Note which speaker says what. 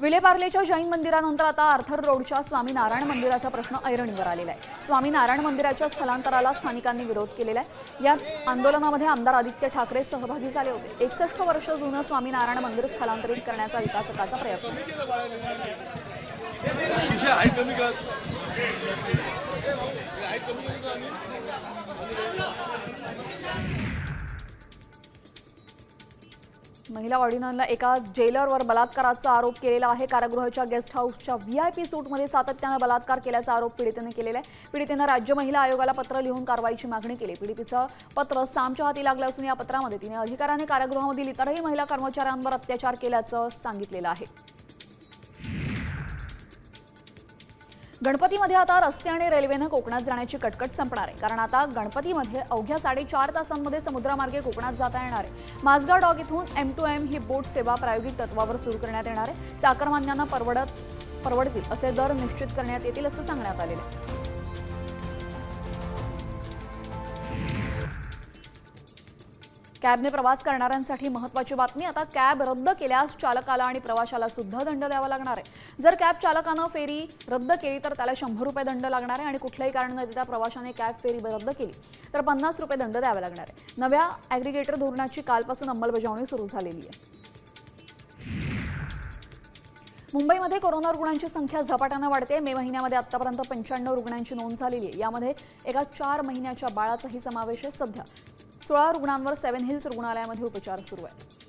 Speaker 1: विलेपार्लेच्या जैन मंदिरानंतर आता आर्थर रोडच्या स्वामीनारायण मंदिराचा प्रश्न ऐरणीवर आलेला आहे. स्वामीनारायण मंदिराच्या स्थलांतराला स्थानिकांनी विरोध केलेला आहे. या आंदोलनामध्ये आमदार आदित्य ठाकरे सहभागी झाले होते. एकसष्ट वर्ष जुनं स्वामीनारायण मंदिर स्थलांतरित करण्याचा विकासकाचा प्रयत्न. महिला ऑर्डिनरला एका जेलरवर बलात्काराचा आरोप केलेला आहे. कारागृहाच्या गेस्ट हाऊसच्या व्ही आय पी सूटमध्ये सातत्यानं बलात्कार केल्याचा आरोप पीडितेने केलेला आहे. पीडितेनं राज्य महिला आयोगाला पत्र लिहून कारवाईची मागणी केली. पीडितेचं पत्र सामच्या हाती लागलं असून या पत्रामध्ये तिने अधिकाऱ्याने कारागृहामधील इतरही महिला कर्मचाऱ्यांवर अत्याचार केल्याचं सांगितलेलं आहे. गणपतीमध्ये आता रस्ते आणि रेल्वेनं कोकणात जाण्याची कटकट संपणार आहे. कारण आता गणपतीमध्ये अवघ्या साडेचार तासांमध्ये समुद्रमार्गे कोकणात जाता येणार आहे. माझगाव डॉग इथून एम टू एम ही बोट सेवा प्रायोगिक तत्वावर सुरू करण्यात येणार आहे. चाकरमान्यांना परवडत परवडतील असे दर निश्चित करण्यात येतील असं सांगण्यात आलेलं आहे. कॅबने प्रवास करणाऱ्यांसाठी महत्त्वाची बातमी. आता कॅब रद्द केल्यास चालकाला आणि प्रवाशाला सुद्धा दंड द्यावा लागणार आहे. जर कॅब चालकानं फेरी रद्द केली तर त्याला शंभर रुपये दंड लागणार आहे आणि कुठल्याही कारण न देता प्रवाशाने कॅब फेरी रद्द केली तर पन्नास रुपये दंड द्यावा लागणार आहे. नव्या ॲग्रिगेटर धोरणाची कालपासून अंमलबजावणी सुरू झालेली आहे. मुंबईमध्ये कोरोना रुग्णांची संख्या झपाट्यानं वाढते. मे महिन्यामध्ये आतापर्यंत पंच्याण्णव रुग्णांची नोंद झालेली आहे. यामध्ये एका चार महिन्याच्या बाळाचाही समावेश आहे सध्या. सोळा रुग्णांवर सेव्हन हिल्स रुग्णालयामध्ये उपचार सुरू आहेत.